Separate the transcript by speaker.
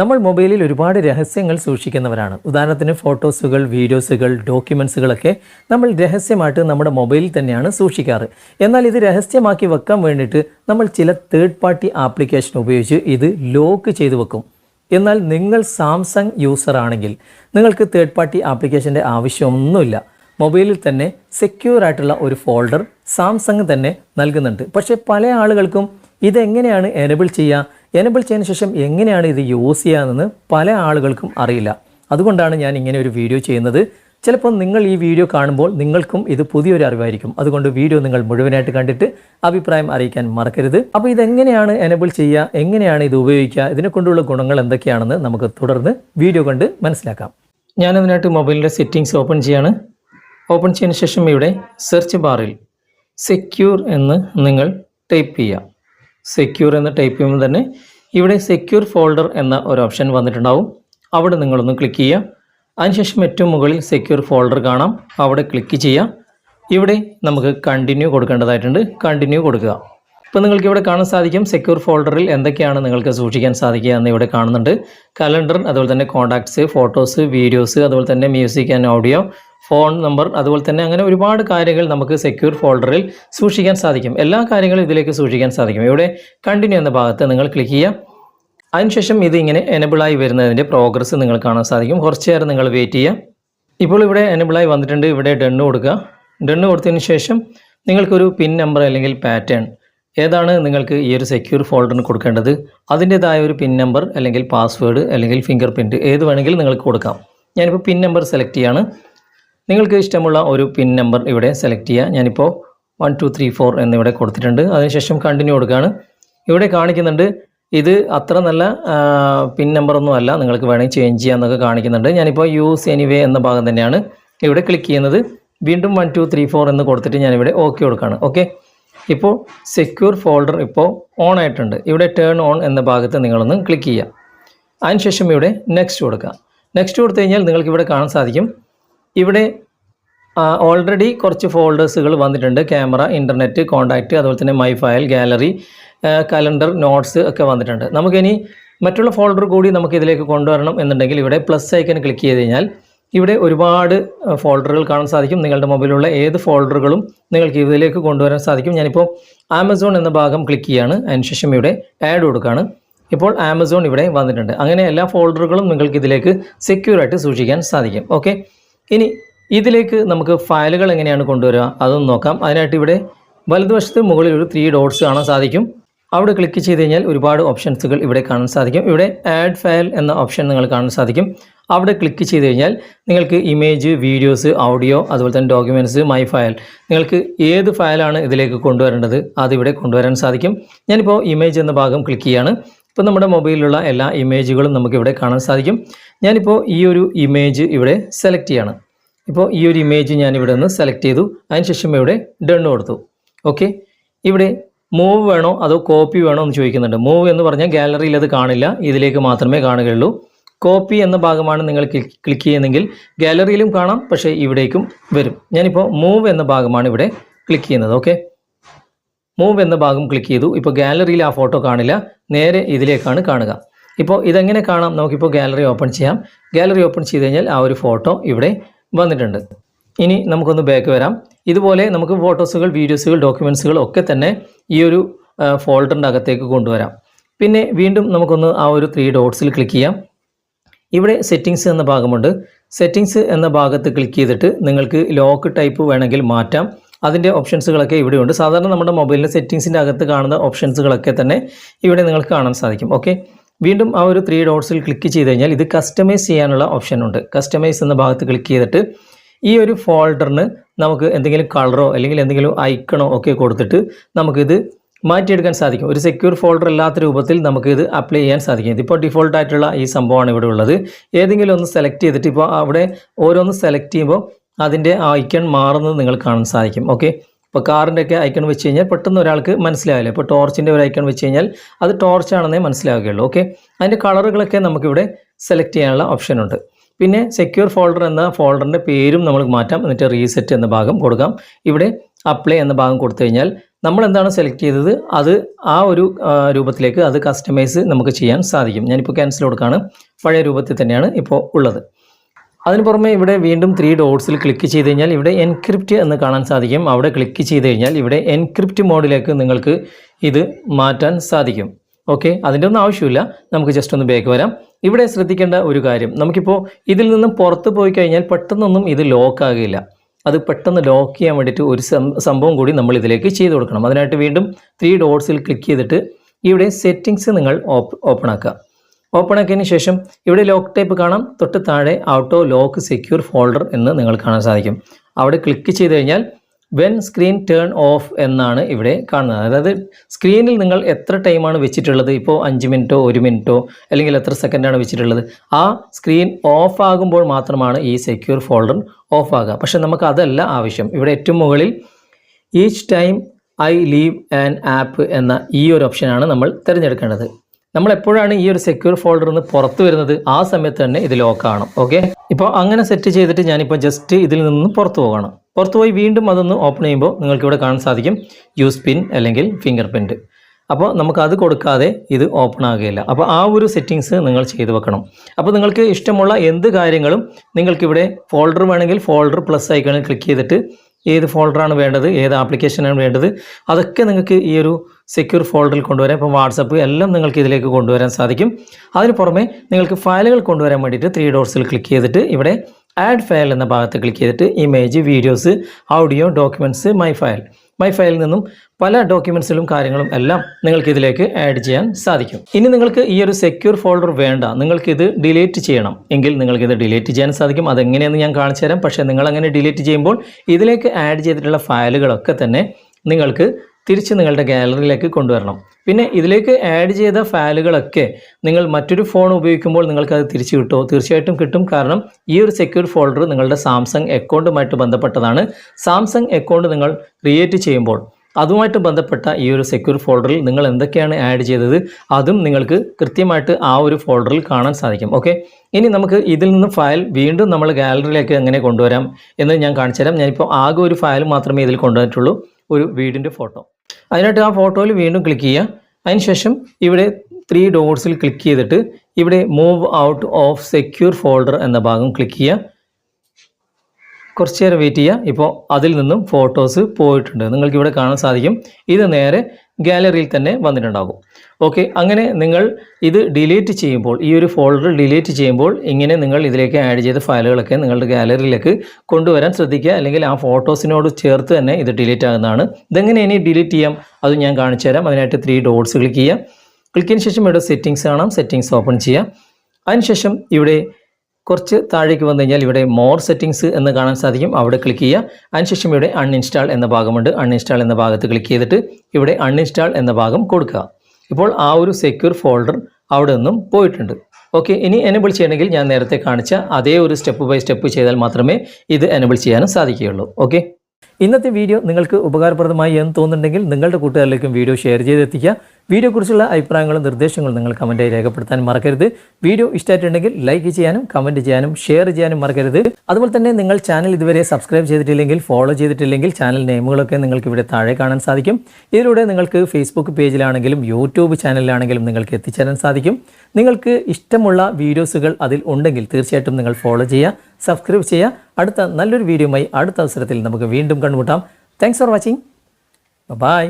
Speaker 1: നമ്മൾ മൊബൈലിൽ ഒരുപാട് രഹസ്യങ്ങൾ സൂക്ഷിക്കുന്നവരാണ്. ഉദാഹരണത്തിന് ഫോട്ടോസുകൾ വീഡിയോസുകൾ ഡോക്യുമെൻസുകളൊക്കെ നമ്മൾ രഹസ്യമായിട്ട് നമ്മുടെ മൊബൈലിൽ തന്നെയാണ് സൂക്ഷിക്കാറ്. എന്നാൽ ഇത് രഹസ്യമാക്കി വെക്കാൻ വേണ്ടിയിട്ട് നമ്മൾ ചില തേർഡ് പാർട്ടി ആപ്ലിക്കേഷൻ ഉപയോഗിച്ച് ഇത് ലോക്ക് ചെയ്തു വെക്കും. എന്നാൽ നിങ്ങൾ സാംസങ് യൂസർ ആണെങ്കിൽ നിങ്ങൾക്ക് തേർഡ് പാർട്ടി ആപ്ലിക്കേഷന്റെ ആവശ്യമൊന്നുമില്ല. മൊബൈലിൽ തന്നെ സെക്യൂർ ആയിട്ടുള്ള ഒരു ഫോൾഡർ സാംസങ് തന്നെ നൽകുന്നുണ്ട്. പക്ഷേ പല ആളുകൾക്കും ഇതെങ്ങനെയാണ് എനബിൾ ചെയ്യുക എനബിൾ ചെയ്തതിന് ശേഷം എങ്ങനെയാണ് ഇത് യൂസ് ചെയ്യാമെന്ന് പല ആളുകൾക്കും അറിയില്ല. അതുകൊണ്ടാണ് ഞാൻ ഇങ്ങനെ ഒരു വീഡിയോ ചെയ്യുന്നത്. ചിലപ്പോൾ നിങ്ങൾ ഈ വീഡിയോ കാണുമ്പോൾ നിങ്ങൾക്കും ഇത് പുതിയൊരു അറിവായിരിക്കും. അതുകൊണ്ട് വീഡിയോ നിങ്ങൾ മുഴുവനായിട്ട് കണ്ടിട്ട് അഭിപ്രായം അറിയിക്കാൻ മറക്കരുത്. അപ്പോൾ ഇതെങ്ങനെയാണ് എനബിൾ ചെയ്യുക? എങ്ങനെയാണ് ഇത് ഉപയോഗിക്കുക? ഇതിനെ കൊണ്ടുള്ള ഗുണങ്ങൾ എന്തൊക്കെയാണെന്ന് നമുക്ക് തുടർന്ന് വീഡിയോ കണ്ട് മനസ്സിലാക്കാം. ഞാനതിനായിട്ട് മൊബൈലിന്റെ സെറ്റിങ്സ് ഓപ്പൺ ചെയ്യാണ്. ഓപ്പൺ ചെയ്യുന്ന ശേഷം ഇവിടെ സെർച്ച് ബാറിൽ സെക്യൂർ എന്ന് നിങ്ങൾ ടൈപ്പ് ചെയ്യുക. സെക്യൂർ എന്ന് ടൈപ്പ് ചെയ്യുമ്പോൾ തന്നെ ഇവിടെ സെക്യൂർ ഫോൾഡർ എന്ന ഒരു ഓപ്ഷൻ വന്നിട്ടുണ്ടാവും. അവിടെ നിങ്ങളൊന്ന് ക്ലിക്ക് ചെയ്യുക. അതിനുശേഷം ഏറ്റവും മുകളിൽ സെക്യൂർ ഫോൾഡർ കാണാം. അവിടെ ക്ലിക്ക് ചെയ്യുക. ഇവിടെ നമുക്ക് കണ്ടിന്യൂ കൊടുക്കേണ്ടതായിട്ടുണ്ട്. കണ്ടിന്യൂ കൊടുക്കുക. ഇപ്പോൾ നിങ്ങൾക്ക് ഇവിടെ കാണാൻ സാധിക്കും സെക്യൂർ ഫോൾഡറിൽ എന്തൊക്കെയാണ് നിങ്ങൾക്ക് സൂക്ഷിക്കാൻ സാധിക്കുക എന്ന് ഇവിടെ കാണുന്നുണ്ട്. കലണ്ടർ അതുപോലെ തന്നെ കോൺടാക്ട്സ് ഫോട്ടോസ് വീഡിയോസ് അതുപോലെ തന്നെ music and audio phone number അതുപോലെ തന്നെ അങ്ങനെ ഒരുപാട് കാര്യങ്ങൾ നമുക്ക് സെക്യൂർ ഫോൾഡറിൽ സൂക്ഷിക്കാൻ സാധിക്കും. എല്ലാ കാര്യങ്ങളും ഇതിലേക്ക് സൂക്ഷിക്കാൻ സാധിക്കും. ഇവിടെ കണ്ടിന്യൂ എന്ന ഭാഗത്ത് നിങ്ങൾ ക്ലിക്ക് ചെയ്യുക. അതിനുശേഷം ഇത് ഇങ്ങനെ എനബിളായി വരുന്നതിന്റെ പ്രോഗ്രസ് നിങ്ങൾ കാണാൻ സാധിക്കും. കുറച്ച് നേരം നിങ്ങൾ വെയിറ്റ് ചെയ്യുക. ഇപ്പോൾ ഇവിടെ എനബിളായി വന്നിട്ടുണ്ട്. ഇവിടെ ഡണ്ണ് കൊടുക്കുക. ഡണ്ണ് കൊടുത്തതിന് ശേഷം നിങ്ങൾക്കൊരു പിൻ നമ്പർ അല്ലെങ്കിൽ പാറ്റേൺ ഏതാണ് നിങ്ങൾക്ക് ഈ ഒരു സെക്യൂർ ഫോൾഡറിന് കൊടുക്കേണ്ടത്? അതിന്റേതായ ഒരു പിൻ നമ്പർ അല്ലെങ്കിൽ പാസ്വേഡ് അല്ലെങ്കിൽ ഫിംഗർ പ്രിന്റ് ഏത് വേണമെങ്കിലും നിങ്ങൾക്ക് കൊടുക്കാം. ഞാനിപ്പോൾ പിൻ നമ്പർ സെലക്ട് ചെയ്യാണ്. നിങ്ങൾക്ക് ഇഷ്ടമുള്ള ഒരു പിൻ നമ്പർ ഇവിടെ സെലക്ട് ചെയ്യുക ഞാനിപ്പോൾ വൺ ടു ത്രീ ഫോർ എന്നിവിടെ കൊടുത്തിട്ടുണ്ട്. അതിനുശേഷം കണ്ടിന്യൂ കൊടുക്കുകയാണ്. ഇവിടെ കാണിക്കുന്നുണ്ട് ഇത് അത്ര നല്ല പിൻ നമ്പറൊന്നും അല്ല. നിങ്ങൾക്ക് വേണമെങ്കിൽ ചേഞ്ച് ചെയ്യാമെന്നൊക്കെ കാണിക്കുന്നുണ്ട്. ഞാനിപ്പോൾ യൂസ് എനിവേ എന്ന ഭാഗം തന്നെയാണ് ഇവിടെ ക്ലിക്ക് ചെയ്യുന്നത്. വീണ്ടും വൺ ടു ത്രീ ഫോർ എന്ന് കൊടുത്തിട്ട് ഞാനിവിടെ ഓക്കെ കൊടുക്കുകയാണ്. ഓക്കെ ഇപ്പോൾ സെക്യൂർ ഫോൾഡർ ഇപ്പോൾ ഓൺ ആയിട്ടുണ്ട്. ഇവിടെ ടേൺ ഓൺ എന്ന ഭാഗത്ത് നിങ്ങളൊന്ന് ക്ലിക്ക് ചെയ്യുക. അതിനുശേഷം ഇവിടെ നെക്സ്റ്റ് കൊടുക്കുക. നെക്സ്റ്റ് കൊടുത്തു കഴിഞ്ഞാൽ നിങ്ങൾക്ക് ഇവിടെ കാണാൻ സാധിക്കും. ഇവിടെ ഓൾറെഡി കുറച്ച് ഫോൾഡേഴ്സുകൾ വന്നിട്ടുണ്ട്. ക്യാമറ ഇന്റർനെറ്റ് കോൺടാക്റ്റ് അതുപോലെ തന്നെ my file gallery calendar notes ഒക്കെ വന്നിട്ടുണ്ട്. നമുക്കിനി മറ്റുള്ള ഫോൾഡർ കൂടി നമുക്ക് ഇതിലേക്ക് കൊണ്ടുവരണം എന്നുണ്ടെങ്കിൽ ഇവിടെ പ്ലസ് ഐക്കൺ ക്ലിക്ക് ചെയ്ത് കഴിഞ്ഞാൽ ഇവിടെ ഒരുപാട് ഫോൾഡറുകൾ കാണാൻ സാധിക്കും. നിങ്ങളുടെ മൊബൈലുള്ള ഏത് ഫോൾഡറുകളും നിങ്ങൾക്ക് ഇതിലേക്ക് കൊണ്ടുവരാൻ സാധിക്കും. ഞാനിപ്പോൾ ആമസോൺ എന്ന ഭാഗം ക്ലിക്ക് ചെയ്യാണ്. അതിനുശേഷം ഇവിടെ ആഡ് കൊടുക്കുകയാണ് ഇപ്പോൾ ആമസോൺ ഇവിടെ വന്നിട്ടുണ്ട്. അങ്ങനെ എല്ലാ ഫോൾഡറുകളും നിങ്ങൾക്ക് ഇതിലേക്ക് സെക്യൂറായിട്ട് സൂക്ഷിക്കാൻ സാധിക്കും. ഓക്കെ ഇനി ഇതിലേക്ക് നമുക്ക് ഫയലുകൾ എങ്ങനെയാണ് കൊണ്ടുവരിക? അതൊന്ന് നോക്കാം. അതിനായിട്ട് ഇവിടെ വലതുവശത്ത് മുകളിൽ ഒരു ത്രീ ഡോട്ട്സ് കാണാൻ സാധിക്കും. അവിടെ ക്ലിക്ക് ചെയ്ത് കഴിഞ്ഞാൽ ഒരുപാട് ഓപ്ഷൻസുകൾ ഇവിടെ കാണാൻ സാധിക്കും. ഇവിടെ ആഡ് ഫയൽ എന്ന ഓപ്ഷൻ നിങ്ങൾ കാണാൻ സാധിക്കും. അവിടെ ക്ലിക്ക് ചെയ്ത് കഴിഞ്ഞാൽ നിങ്ങൾക്ക് ഇമേജ് വീഡിയോസ് ഓഡിയോ അതുപോലെ തന്നെ ഡോക്യുമെന്റ്സ് മൈ ഫയൽ നിങ്ങൾക്ക് ഏത് ഫയലാണ് ഇതിലേക്ക് കൊണ്ടുവരേണ്ടത് അതിവിടെ കൊണ്ടുവരാൻ സാധിക്കും. ഞാനിപ്പോൾ ഇമേജ് എന്ന ഭാഗം ക്ലിക്ക് ചെയ്യാണ്. ഇപ്പോൾ നമ്മുടെ മൊബൈലിലുള്ള എല്ലാ ഇമേജുകളും നമുക്കിവിടെ കാണാൻ സാധിക്കും. ഞാനിപ്പോൾ ഈ ഒരു ഇമേജ് ഇവിടെ സെലക്ട് ചെയ്യാണ്. ഇപ്പോൾ ഈ ഒരു ഇമേജ് ഞാനിവിടെ നിന്ന് സെലക്ട് ചെയ്തു. അതിനുശേഷം ഇവിടെ ഡൺ കൊടുത്തു. ഓക്കെ ഇവിടെ മൂവ് വേണോ അതോ കോപ്പി വേണോ എന്ന് ചോദിക്കുന്നുണ്ട്. മൂവ് എന്ന് പറഞ്ഞാൽ ഗാലറിയിൽ അത് കാണില്ല. ഇതിലേക്ക് മാത്രമേ കാണുകയുള്ളൂ. കോപ്പി എന്ന ഭാഗമാണ് നിങ്ങൾ ക്ലിക്ക് ചെയ്യുന്നതെങ്കിൽ ഗാലറിയിലും കാണാം പക്ഷേ ഇവിടേക്കും വരും. ഞാനിപ്പോൾ മൂവ് എന്ന ഭാഗമാണ് ഇവിടെ ക്ലിക്ക് ചെയ്യുന്നത് ഓക്കെ മൂവ് എന്ന ഭാഗം ക്ലിക്ക് ചെയ്തു. ഇപ്പോൾ ഗാലറിയിൽ ആ ഫോട്ടോ കാണില്ല നേരെ ഇതിലേക്കാണ് കാണുക. ഇപ്പോൾ ഇതെങ്ങനെ കാണാം? നമുക്കിപ്പോൾ ഗാലറി ഓപ്പൺ ചെയ്യാം. ഗാലറി ഓപ്പൺ ചെയ്ത് കഴിഞ്ഞാൽ ആ ഒരു ഫോട്ടോ ഇവിടെ വന്നിട്ടുണ്ട്. ഇനി നമുക്കൊന്ന് ബാക്ക് വരാം. ഇതുപോലെ നമുക്ക് ഫോട്ടോസുകൾ വീഡിയോസുകൾ ഡോക്യുമെൻസുകൾ ഒക്കെ തന്നെ ഈ ഒരു ഫോൾഡറിന്റെ അകത്തേക്ക് കൊണ്ടുവരാം. പിന്നെ വീണ്ടും നമുക്കൊന്ന് ആ ഒരു ത്രീ ഡോട്ട്സിൽ ക്ലിക്ക് ചെയ്യാം. ഇവിടെ സെറ്റിങ്സ് എന്ന ഭാഗമുണ്ട്. സെറ്റിങ്സ് എന്ന ഭാഗത്ത് ക്ലിക്ക് ചെയ്തിട്ട് നിങ്ങൾക്ക് ലോക്ക് ടൈപ്പ് വേണമെങ്കിൽ മാറ്റാം. അതിന്റെ ഓപ്ഷൻസുകളൊക്കെ ഇവിടെയുണ്ട്. സാധാരണ നമ്മുടെ മൊബൈലിന്റെ സെറ്റിങ്സിന്റെ അകത്ത് കാണുന്ന ഓപ്ഷൻസുകളൊക്കെ തന്നെ ഇവിടെ നിങ്ങൾക്ക് കാണാൻ സാധിക്കും. ഓക്കെ വീണ്ടും ആ ഒരു ത്രീ ഡോട്ട്സിൽ ക്ലിക്ക് ചെയ്ത് കഴിഞ്ഞാൽ ഇത് കസ്റ്റമൈസ് ചെയ്യാനുള്ള ഓപ്ഷൻ ഉണ്ട്. കസ്റ്റമൈസ് എന്ന ഭാഗത്ത് ക്ലിക്ക് ചെയ്തിട്ട് ഈ ഒരു ഫോൾഡറിന് നമുക്ക് എന്തെങ്കിലും കളറോ അല്ലെങ്കിൽ എന്തെങ്കിലും ഐക്കണോ ഒക്കെ കൊടുത്തിട്ട് നമുക്കിത് മാറ്റിയെടുക്കാൻ സാധിക്കും. ഒരു സെക്യൂർ ഫോൾഡർ അല്ലാത്ത രൂപത്തിൽ നമുക്ക് ഇത് അപ്ലൈ ചെയ്യാൻ സാധിക്കും. ഇതിപ്പോൾ ഡിഫോൾട്ട് ആയിട്ടുള്ള ഈ സംഭവമാണ് ഇവിടെ ഉള്ളത്. ഏതെങ്കിലും ഒന്ന് സെലക്ട് ചെയ്തിട്ട് ഇപ്പോൾ അവിടെ ഓരോന്ന് സെലക്ട് ചെയ്യുമ്പോൾ അതിന്റെ ഐക്കൺ മാറുന്നത് നിങ്ങൾ കാണാൻ സാധിക്കും. ഓക്കെ ഇപ്പോൾ കാറിന്റെ ഒക്കെ ഐക്കൺ വെച്ച് കഴിഞ്ഞാൽ പെട്ടെന്ന് ഒരാൾക്ക് മനസ്സിലാവില്ല. ഇപ്പോൾ ടോർച്ചിന്റെ ഒരു ഐക്കൺ വെച്ച് കഴിഞ്ഞാൽ അത് ടോർച്ചാണെന്നേ മനസ്സിലാവുകയുള്ളൂ. ഓക്കെ അതിന്റെ കളറുകളൊക്കെ നമുക്കിവിടെ സെലക്ട് ചെയ്യാനുള്ള ഓപ്ഷൻ ഉണ്ട്. പിന്നെ സെക്യൂർ ഫോൾഡർ എന്ന ഫോൾഡറിന്റെ പേരും നമുക്ക് മാറ്റാം. എന്നിട്ട് റീസെറ്റ് എന്ന ഭാഗം കൊടുക്കാം. ഇവിടെ അപ്ലൈ എന്ന ഭാഗം കൊടുത്തു കഴിഞ്ഞാൽ നമ്മൾ എന്താണ് സെലക്ട് ചെയ്തത്? അത് ആ ഒരു രൂപത്തിലേക്ക് അത് കസ്റ്റമൈസ് നമുക്ക് ചെയ്യാൻ സാധിക്കും. ഞാനിപ്പോൾ ക്യാൻസൽ കൊടുക്കുകയാണ് പഴയ രൂപത്തിൽ തന്നെയാണ് ഇപ്പോൾ ഉള്ളത്. അതിന് പുറമെ ഇവിടെ വീണ്ടും ത്രീ ഡോട്ട്സിൽ ക്ലിക്ക് ചെയ്ത് കഴിഞ്ഞാൽ ഇവിടെ എൻക്രിപ്റ്റ് എന്ന് കാണാൻ സാധിക്കും. അവിടെ ക്ലിക്ക് ചെയ്ത് കഴിഞ്ഞാൽ ഇവിടെ എൻക്രിപ്റ്റ് മോഡിലേക്ക് നിങ്ങൾക്ക് ഇത് മാറ്റാൻ സാധിക്കും. ഓക്കെ അതിന്റെ ഒന്നും ആവശ്യമില്ല. നമുക്ക് ജസ്റ്റ് ഒന്ന് ബാക്ക് വരാം. ഇവിടെ ശ്രദ്ധിക്കേണ്ട ഒരു കാര്യം. നമുക്കിപ്പോൾ ഇതിൽ നിന്നും പുറത്ത് പോയി കഴിഞ്ഞാൽ പെട്ടെന്നൊന്നും ഇത് ലോക്ക് ആകില്ല അത് പെട്ടെന്ന് ലോക്ക് ചെയ്യാൻ വേണ്ടിയിട്ട് ഒരു സംഭവം കൂടി നമ്മൾ ഇതിലേക്ക് ചെയ്ത് കൊടുക്കണം. അതിനായിട്ട് വീണ്ടും ത്രീ ഡോട്ട്സിൽ ക്ലിക്ക് ചെയ്തിട്ട് ഇവിടെ സെറ്റിങ്സ് നിങ്ങൾ ഓപ്പൺ ആക്കുക. ഓപ്പൺ ആക്കിയതിന് ശേഷം ഇവിടെ ലോക്ക് ടൈപ്പ് കാണാം. തൊട്ട് താഴെ ഔട്ടോ ലോക്ക് സെക്യൂർ ഫോൾഡർ എന്ന് നിങ്ങൾ കാണാൻ സാധിക്കും. അവിടെ ക്ലിക്ക് ചെയ്ത് കഴിഞ്ഞാൽ വെൻ സ്ക്രീൻ ടേൺ ഓഫ് എന്നാണ് ഇവിടെ കാണുന്നത്. അതായത് സ്ക്രീനിൽ നിങ്ങൾ എത്ര ടൈമാണ് വെച്ചിട്ടുള്ളത്? ഇപ്പോൾ അഞ്ച് മിനിറ്റോ ഒരു മിനിറ്റോ അല്ലെങ്കിൽ എത്ര സെക്കൻഡാണ് വെച്ചിട്ടുള്ളത്? ആ സ്ക്രീൻ ഓഫ് ആകുമ്പോൾ മാത്രമാണ് ഈ സെക്യൂർ ഫോൾഡർ ഓഫ് ആകുക. പക്ഷെ നമുക്ക് അതല്ല ആവശ്യം. ഇവിടെ ഏറ്റവും മുകളിൽ each time I leave an app എന്ന ഈ ഒരു ഓപ്ഷനാണ് നമ്മൾ തിരഞ്ഞെടുക്കേണ്ടത്. നമ്മൾ എപ്പോഴാണ് ഈ ഒരു സെക്യൂർ ഫോൾഡർ നിന്ന് പുറത്ത് വരുന്നത്? ആ സമയത്ത് തന്നെ ഇത് ലോക്ക് ആണ് ഓക്കെ ഇപ്പോൾ അങ്ങനെ സെറ്റ് ചെയ്തിട്ട് ഞാനിപ്പോൾ ജസ്റ്റ് ഇതിൽ നിന്ന് പുറത്ത് പോകണം. പുറത്ത് പോയി വീണ്ടും അതൊന്ന് ഓപ്പൺ ചെയ്യുമ്പോൾ നിങ്ങൾക്ക് ഇവിടെ കാണാൻ സാധിക്കും യൂസ് പിൻ അല്ലെങ്കിൽ ഫിംഗർ പ്രിന്റ് അപ്പോൾ നമുക്ക് അത് കൊടുക്കാതെ ഇത് ഓപ്പൺ ആകുകയില്ല. അപ്പോൾ ആ ഒരു സെറ്റിങ്സ് നിങ്ങൾ ചെയ്തു വെക്കണം. അപ്പോൾ നിങ്ങൾക്ക് ഇഷ്ടമുള്ള എന്ത് കാര്യങ്ങളും നിങ്ങൾക്കിവിടെ ഫോൾഡർ വേണമെങ്കിൽ ഫോൾഡർ പ്ലസ് ഐക്കണിൽ ക്ലിക്ക് ചെയ്തിട്ട് ഏത് ഫോൾഡറാണ് വേണ്ടത് ഏത് ആപ്ലിക്കേഷനാണ് വേണ്ടത് അതൊക്കെ നിങ്ങൾക്ക് ഈ ഒരു സെക്യൂർ ഫോൾഡറിൽ കൊണ്ടുവരാം. ഇപ്പോൾ വാട്സപ്പ് എല്ലാം നിങ്ങൾക്ക് ഇതിലേക്ക് കൊണ്ടുവരാൻ സാധിക്കും. അതിന് പുറമെ നിങ്ങൾക്ക് ഫയലുകൾ കൊണ്ടുവരാൻ വേണ്ടിയിട്ട് ത്രീ ഡോട്ട്സിൽ ക്ലിക്ക് ചെയ്തിട്ട് ഇവിടെ ആഡ് ഫയൽ എന്ന ഭാഗത്ത് ക്ലിക്ക് ചെയ്തിട്ട് image videos audio documents my file my ഫയലിൽ നിന്നും പല ഡോക്യുമെൻസിലും കാര്യങ്ങളും എല്ലാം നിങ്ങൾക്ക് ഇതിലേക്ക് ആഡ് ചെയ്യാൻ സാധിക്കും. ഇനി നിങ്ങൾക്ക് ഈ ഒരു സെക്യൂർ ഫോൾഡർ വേണ്ട. നിങ്ങൾക്കിത് ഡിലീറ്റ് ചെയ്യണം. എങ്കിൽ നിങ്ങൾക്ക് ഇത് ഡിലീറ്റ് ചെയ്യാൻ സാധിക്കും. അതെങ്ങനെയെന്ന് ഞാൻ കാണിച്ചു തരാം പക്ഷേ നിങ്ങൾ അങ്ങനെ ഡിലീറ്റ് ചെയ്യുമ്പോൾ ഇതിലേക്ക് ആഡ് ചെയ്തിട്ടുള്ള ഫയലുകളൊക്കെ തന്നെ നിങ്ങൾക്ക് തിരിച്ച് നിങ്ങളുടെ ഗാലറിയിലേക്ക് കൊണ്ടുവരണം. പിന്നെ ഇതിലേക്ക് ആഡ് ചെയ്ത ഫയലുകളൊക്കെ നിങ്ങൾ മറ്റൊരു ഫോൺ ഉപയോഗിക്കുമ്പോൾ നിങ്ങൾക്ക് അത് തിരിച്ചു കിട്ടുമോ തീർച്ചയായിട്ടും കിട്ടും. കാരണം ഈ ഒരു സെക്യൂർ ഫോൾഡർ നിങ്ങളുടെ സാംസങ് അക്കൗണ്ടുമായിട്ട് ബന്ധപ്പെട്ടതാണ്. സാംസങ് അക്കൗണ്ട് നിങ്ങൾ ക്രിയേറ്റ് ചെയ്യുമ്പോൾ അതുമായിട്ട് ബന്ധപ്പെട്ട ഈ ഒരു സെക്യൂർ ഫോൾഡറിൽ നിങ്ങൾ എന്തൊക്കെയാണ് ആഡ് ചെയ്തത്? അതും നിങ്ങൾക്ക് കൃത്യമായിട്ട് ആ ഒരു ഫോൾഡറിൽ കാണാൻ സാധിക്കും. ഓക്കെ ഇനി നമുക്ക് ഇതിൽ നിന്ന് ഫയൽ വീണ്ടും നമ്മൾ ഗാലറിയിലേക്ക് എങ്ങനെ കൊണ്ടുവരാം എന്ന് ഞാൻ കാണിച്ചു തരാം ഞാനിപ്പോൾ ആകെ ഒരു ഫയൽ മാത്രമേ ഇതിൽ കൊണ്ടുവന്നിട്ടുള്ളൂ. ഒരു വീടിന്റെ ഫോട്ടോ അതിനായിട്ട് ആ ഫോട്ടോയിൽ വീണ്ടും ക്ലിക്ക് ചെയ്യുക. അതിനുശേഷം ഇവിടെ ത്രീ ഡോട്ട്സിൽ ക്ലിക്ക് ചെയ്തിട്ട് ഇവിടെ move out of secure folder എന്ന ഭാഗം ക്ലിക്ക് ചെയ്യുക. കുറച്ച് നേരം വെയിറ്റ് ചെയ്യുക. ഇപ്പോൾ അതിൽ നിന്നും ഫോട്ടോസ് പോയിട്ടുണ്ട്. നിങ്ങൾക്ക് ഇവിടെ കാണാൻ സാധിക്കും. ഇത് നേരെ ഗാലറിയിൽ തന്നെ വന്നിട്ടുണ്ടാകും. ഓക്കെ അങ്ങനെ നിങ്ങൾ ഇത് ഡിലീറ്റ് ചെയ്യുമ്പോൾ ഈ ഒരു ഫോൾഡർ ഡിലീറ്റ് ചെയ്യുമ്പോൾ ഇങ്ങനെ നിങ്ങൾ ഇതിലേക്ക് ആഡ് ചെയ്ത ഫയലുകളൊക്കെ നിങ്ങളുടെ ഗാലറിയിലേക്ക് കൊണ്ടുവരാൻ ശ്രദ്ധിക്കുക. അല്ലെങ്കിൽ ആ ഫോട്ടോസിനോട് ചേർത്ത് തന്നെ ഇത് ഡിലീറ്റ് ആകുന്നതാണ്. ഇതെങ്ങനെ ഇനി ഡിലീറ്റ് ചെയ്യാം? അത് ഞാൻ കാണിച്ചു തരാം. അതിനായിട്ട് ത്രീ ഡോട്ട്സ് ക്ലിക്ക് ചെയ്യാം ക്ലിക്കിന് ശേഷം ഇവിടെ സെറ്റിങ്സ് കാണാം. സെറ്റിങ്സ് ഓപ്പൺ ചെയ്യാം അതിനുശേഷം ഇവിടെ കുറച്ച് താഴേക്ക് വന്നു കഴിഞ്ഞാൽ ഇവിടെ മോർ സെറ്റിംഗ്സ് എന്ന് കാണാൻ സാധിക്കും. അവിടെ ക്ലിക്ക് ചെയ്യുക. അതിനുശേഷം ഇവിടെ അൺഇൻസ്റ്റാൾ എന്ന ഭാഗമുണ്ട്. അൺഇൻസ്റ്റാൾ എന്ന ഭാഗത്ത് ക്ലിക്ക് ചെയ്തിട്ട് ഇവിടെ അൺഇൻസ്റ്റാൾ എന്ന ഭാഗം കൊടുക്കുക. ഇപ്പോൾ ആ ഒരു സെക്യൂർ ഫോൾഡർ അവിടെ നിന്നും പോയിട്ടുണ്ട്. ഓക്കെ ഇനി എനബിൾ ചെയ്യണമെങ്കിൽ ഞാൻ നേരത്തെ കാണിച്ച അതേ ഒരു സ്റ്റെപ്പ് ബൈ സ്റ്റെപ്പ് ചെയ്താൽ മാത്രമേ ഇത് എനബിൾ ചെയ്യാനും സാധിക്കുകയുള്ളൂ. ഓക്കെ ഇന്നത്തെ വീഡിയോ നിങ്ങൾക്ക് ഉപകാരപ്രദമായി എന്ന് തോന്നുന്നുണ്ടെങ്കിൽ നിങ്ങളുടെ കൂട്ടുകാരിലേക്കും വീഡിയോ ഷെയർ ചെയ്തെത്തിക്കുക. വീഡിയോക്കുറിച്ചുള്ള അഭിപ്രായങ്ങളും നിർദ്ദേശങ്ങളും നിങ്ങൾ കമന്റായി രേഖപ്പെടുത്താൻ മറക്കരുത്. വീഡിയോ ഇഷ്ടമായിട്ടുണ്ടെങ്കിൽ ലൈക്ക് ചെയ്യാനും കമന്റ് ചെയ്യാനും ഷെയർ ചെയ്യാനും മറക്കരുത്. അതുപോലെ തന്നെ നിങ്ങൾ ചാനൽ ഇതുവരെ സബ്സ്ക്രൈബ് ചെയ്തിട്ടില്ലെങ്കിൽ ഫോളോ ചെയ്തിട്ടില്ലെങ്കിൽ ചാനൽ നെയിമുകളൊക്കെ നിങ്ങൾക്ക് ഇവിടെ താഴെ കാണാൻ സാധിക്കും. ഇതിലൂടെ നിങ്ങൾക്ക് ഫേസ്ബുക്ക് പേജിലാണെങ്കിലും യൂട്യൂബ് ചാനലിലാണെങ്കിലും നിങ്ങൾക്ക് എത്തിച്ചേരാൻ സാധിക്കും. നിങ്ങൾക്ക് ഇഷ്ടമുള്ള വീഡിയോസുകൾ അതിൽ ഉണ്ടെങ്കിൽ തീർച്ചയായിട്ടും നിങ്ങൾ ഫോളോ ചെയ്യുക. സബ്സ്ക്രൈബ് ചെയ്യുക അടുത്ത നല്ലൊരു വീഡിയോയുമായി അടുത്ത അവസരത്തിൽ നമുക്ക് വീണ്ടും കണ്ടുമുട്ടാം. Thanks for watching bye